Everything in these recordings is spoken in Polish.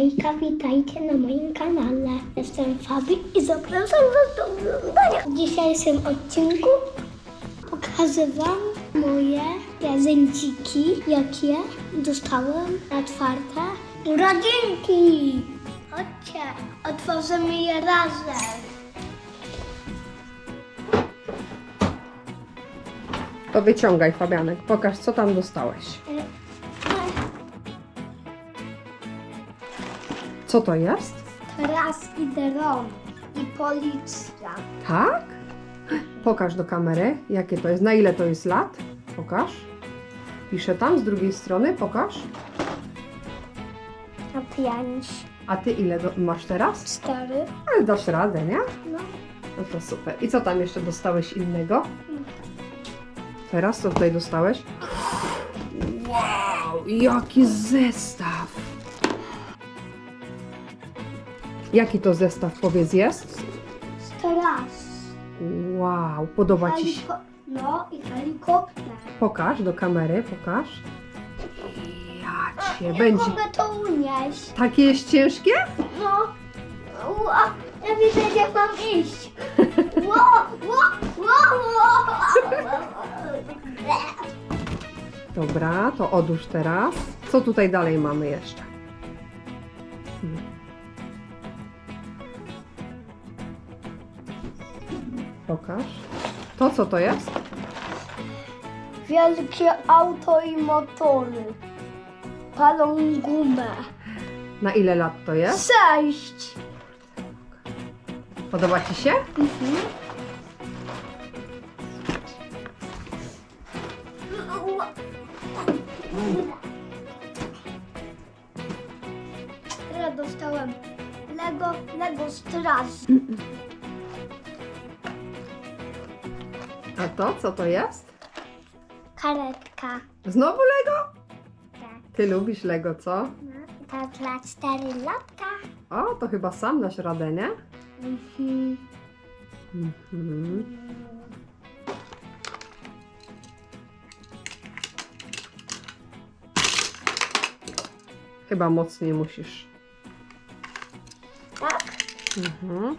Hejka, witajcie na moim kanale. Jestem Fabi i zapraszam Was do oglądania. W dzisiejszym odcinku pokażę Wam moje prezenciki, jakie dostałem na czwarte urodzinki. Chodźcie, otworzymy je razem. To wyciągaj, Fabianek. Pokaż, co tam dostałeś. Co to jest? Teraz idę rąk i policja. Tak? Pokaż do kamery, jakie to jest. Na ile to jest lat? Pokaż. Piszę tam z drugiej strony, pokaż. Na pięć, A ty ile do, masz teraz? cztery, Ale dasz radę, nie? no. No to super. I co tam jeszcze dostałeś innego? Teraz co tutaj dostałeś? Wow, jaki zestaw! Jaki to zestaw, powiedz, jest? Teraz. Wow, podoba Ci się? Heliko- no i helikopter. Pokaż do kamery, pokaż. Ja cię, będzie... mogę to unieść. Takie jest ciężkie? No. Ła, ja widzę, gdzie mam iść. Ło. Dobra, to odłóż teraz. Co tutaj dalej mamy jeszcze? Pokaż. To co to jest? Wielkie auto i motory. Palą gumę. Na ile lat to jest? Sześć. Podoba Ci się? Teraz dostałem Lego, Lego Straż. A to co to jest? Karetka. Znowu Lego? Tak. Ty lubisz Lego, co? No, to dla cztery latka. O, to chyba sam dasz radę, nie? Mhm. Mhm. Chyba mocniej musisz. Tak? Mhm.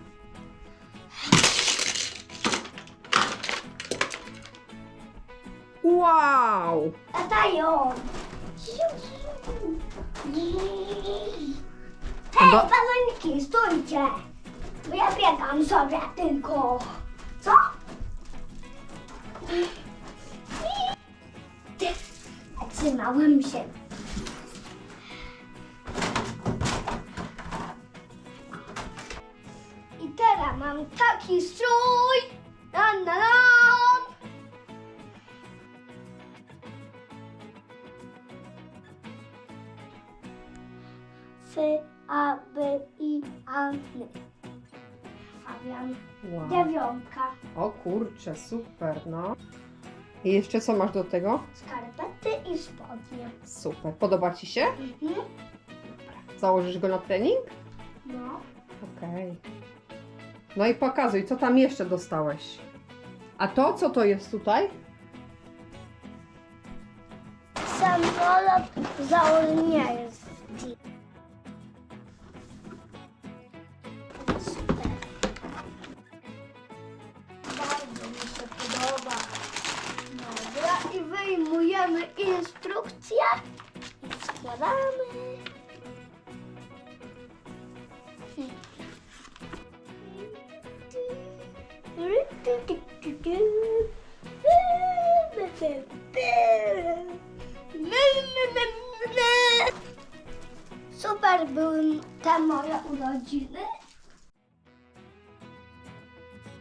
Wow! Latają. Hej, baloniki, stójcie. Bo ja biegam sobie tylko. Co? Trzymałem się. I teraz mam taki strój. Na, na, na. F, A, B, I, A, N. Fabian. wow. Dziewiątka. O kurczę, super, no. I jeszcze co masz do tego? Skarpety i spodnie. Super. Podoba Ci się? Mhm. Założysz go na trening? No. Okej. No i pokazuj, co tam jeszcze dostałeś. A to, co to jest tutaj? Samolot żołnierski. Składamy. Super były te moje urodziny.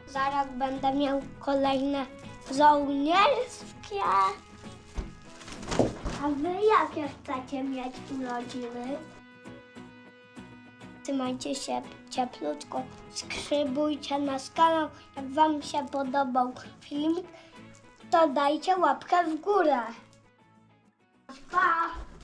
Zaraz będę miał kolejne żołnierskie. A wy jakie chcecie mieć urodziny? Trzymajcie się cieplutko, subskrybujcie nasz kanał. Jak Wam się podobał film, to dajcie łapkę w górę. Pa!